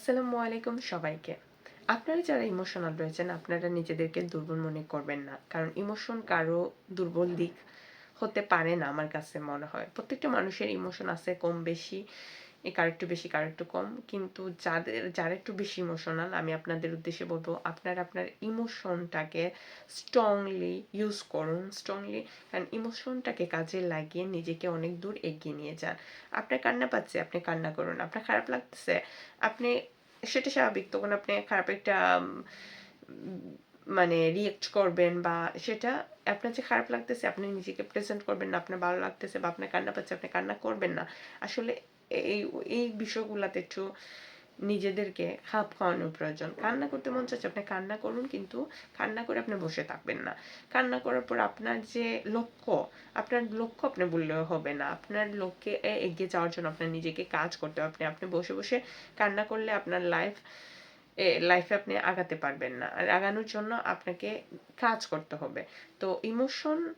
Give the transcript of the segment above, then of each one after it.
আসসালামু আলাইকুম সবাইকে। আপনারা যারা ইমোশনাল রয়েছেন, আপনারা নিজেদেরকে দুর্বল মনে করবেন না। কারণ ইমোশন কারও দুর্বল দিক হতে পারে না, আমার কাছে মনে হয়। প্রত্যেকটা মানুষের ইমোশন আছে কম বেশি। এ কারও একটু বেশি, কারও একটু কম। কিন্তু যাদের, যারা একটু বেশি ইমোশনাল আমি আপনাদের উদ্দেশ্যে বলব, আপনার আপনার ইমোশনটাকে স্ট্রংলি ইউজ করুন স্ট্রংলি কারণ ইমোশনটাকে কাজে লাগিয়ে নিজেকে অনেক দূর এগিয়ে নিয়ে যান। আপনার কান্না পাচ্ছে, আপনি কান্না করুন। আপনার খারাপ লাগতেছে, আপনি, সেটা স্বাভাবিক। তখন আপনি খারাপ একটা মানে রিয়েক্ট করবেন বা সেটা আপনার যে খারাপ লাগতেছে, আপনি নিজেকে প্রেজেন্ট করবেন না, আপনার ভালো লাগতেছে বা আপনার কান্না পাচ্ছে, আপনি কান্না করবেন না। আসলে এই এই বিষয়গুলোতে একটু নিজেদেরকে খাপ খাওয়ানোর প্রয়োজন। কান্না করতে মন চাচ্ছে আপনি কান্না করুন, কিন্তু কান্না করে আপনি বসে থাকবেন না। কান্না করার পর আপনার যে লক্ষ্য, আপনার লক্ষ্য আপনি বললেও হবে না। আপনার লক্ষ্যে এগিয়ে যাওয়ার জন্য আপনার নিজেকে কাজ করতে হবে। আপনি আপনি বসে বসে কান্না করলে আপনার লাইফ লাইফে আপনি আগাতে পারবেন না। আর আগানোর জন্য আপনাকে কাজ করতে হবে। তো ইমোশন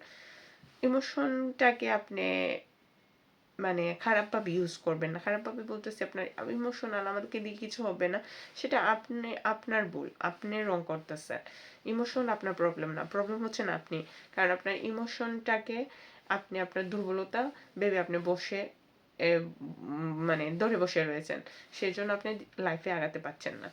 ইমোশনটাকে আপনি মানে খারাপভাবে ইউজ করবেন না। খারাপভাবে বলতেছি আপনার ইমোশনাল আমাদেরকে দিয়ে কিছু হবে না। সেটা আপনি, আপনার ভুল, আপনি রং করতেছেন। ইমোশন আপনার প্রবলেম না। প্রবলেম হচ্ছে না আপনি। কারণ আপনার ইমোশনটাকে আপনি আপনার দুর্বলতা ভেবে আপনি বসে মানে ধরে বসে রয়েছেন সেই জন্য আপনি লাইফে আগাতে পারছেন না।